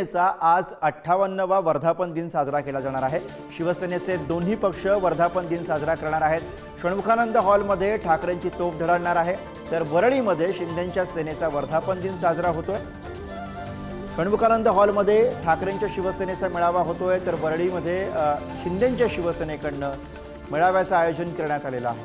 शिवसेनेचा आज अठ्ठावन्नवा वर्धापन दिन साजरा केला जाणार आहे. शिवसेनेचे दोन्ही पक्ष वर्धापन दिन साजरा करणार आहेत. षण्मुखानंद हॉलमध्ये ठाकरेंची तोफ धडकणार आहे. तर वरळीमध्ये शिंदेच्या सेनेचा वर्धापन दिन साजरा होतोय. षण्मुखानंद हॉलमध्ये ठाकरेंच्या शिवसेनेचा मेळावा होतोय. तर वरळीमध्ये शिंदेच्या शिवसेनेकडनं मेळाव्याचं आयोजन करण्यात आलेलं आहे.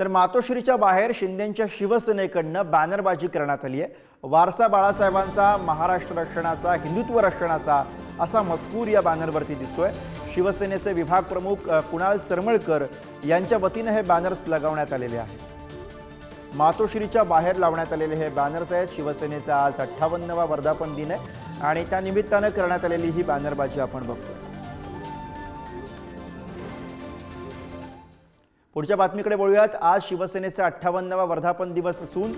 तर मातोश्रीच्या बाहेर शिंदेच्या शिवसेनेकडनं बॅनरबाजी करण्यात आली आहे. वारसा बाळासाहेबांचा महाराष्ट्र रक्षणाचा हिंदुत्व रक्षणाचा असा मजकूर या बॅनरवरती दिसतोय. शिवसेनेचे विभाग प्रमुख कुणाल सरमळकर यांच्या वतीनं हे बॅनर्स लगावण्यात आलेले आहेत. मातोश्रीच्या बाहेर लावण्यात आलेले हे बॅनर्स आहेत. शिवसेनेचा आज अठ्ठावन्नवा वर्धापन दिन आहे आणि त्या निमित्तानं करण्यात आलेली ही बॅनरबाजी आपण बघतोय. पुढच्या बातमीकडे बोलूयात आज शिवसेनेचा अठ्ठावन्नवा वर्धापन दिवस असून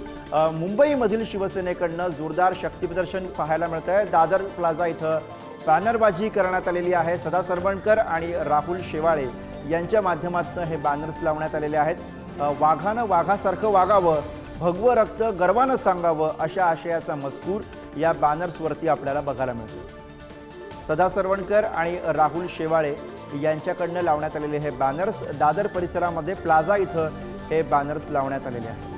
मुंबईमधील शिवसेनेकडनं जोरदार शक्तीप्रदर्शन पाहायला मिळत आहे दादर प्लाझा इथं बॅनरबाजी करण्यात आलेली आहे. सदा सरवणकर आणि राहुल शेवाळे यांच्या माध्यमातून हे बॅनर्स लावण्यात आलेले आहेत. वाघानं वाघासारखं वागावं भगवं रक्त गर्वानं सांगावं अशा आशयाचा मजकूर या बॅनर्सवरती आपल्याला बघायला मिळतो सदा सरवणकर आणि राहुल शेवाळे यांच्याकडनं लावण्यात आलेले हे बॅनर्स दादर परिसरामध्ये प्लाझा इथं हे बॅनर्स लावण्यात आलेले आहेत.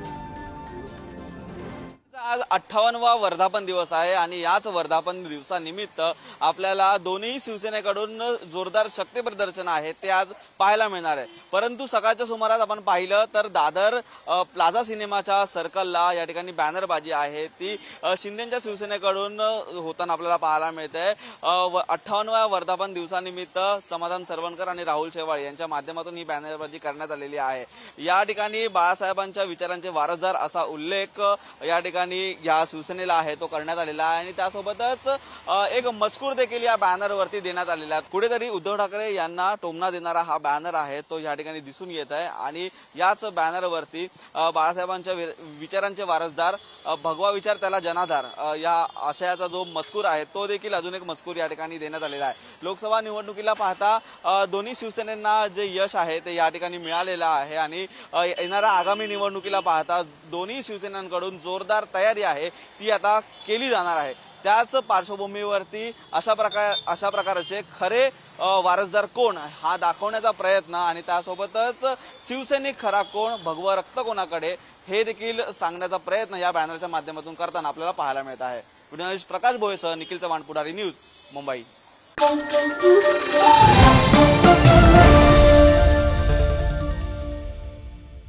आज अठ्ठावन्नवा वर्धापन दिवस आहे आणि याच वर्धापन दिवसानिमित्त आपल्याला दोन्ही शिवसेनेकडून जोरदार शक्ती प्रदर्शन आहे ते आज पाहायला मिळणार आहे. परंतु सकाळच्या सुमारास आपण पाहिलं तर दादर प्लाझा सिनेमाच्या सर्कलला या ठिकाणी बॅनरबाजी आहे. ती शिंदेच्या शिवसेनेकडून होताना आपल्याला पाहायला मिळते. अठ्ठावन्नव्या वर्धापन दिवसानिमित्त समाधान सरवणकर आणि राहुल शेवाळ यांच्या माध्यमातून ही बॅनरबाजी करण्यात आलेली आहे. या ठिकाणी बाळासाहेबांच्या विचारांचे वारसदार असा उल्लेख या ठिकाणी या शिवसेनेला आहे तो करण्यात आलेला आहे आणि त्यासोबतच एक मजकूर देखील या बॅनरवरती देण्यात आलेला आहे. कुठेतरी उद्धव ठाकरे यांना टोमना देणारा हा बॅनर आहे तो या ठिकाणी दिसून येत आहे. आणि याच बॅनरवरती बाळासाहेबांच्या विचारांचे वारसदार भगवा विचार त्याला जनाधार या आशयाचा जो मजकूर आहे तो देखील अजून एक मजकूर या ठिकाणी देण्यात आलेला आहे. लोकसभा निवडणुकीला पाहता दोन्ही शिवसेनेंना जे यश आहे ते या ठिकाणी मिळालेलं आहे आणि येणाऱ्या आगामी निवडणुकीला पाहता दोन्ही शिवसेनांकडून जोरदार तयारी आहे ती आता केली जाणार आहे. त्याच पार्श्वभूमीवरती अशा प्रकार अशा प्रकारचे खरे वारसदार कोण हा दाखवण्याचा प्रयत्न आणि त्यासोबतच शिवसैनिक खरा कोण भगवा रक्त कोणाकडे हे देखील सांगण्याचा प्रयत्न या बॅनरच्या माध्यमातून करताना आपल्याला पाहायला मिळत आहे. जर्नलिस्ट प्रकाश भोयसह निखिल चव्हाण पुढारी न्यूज मुंबई.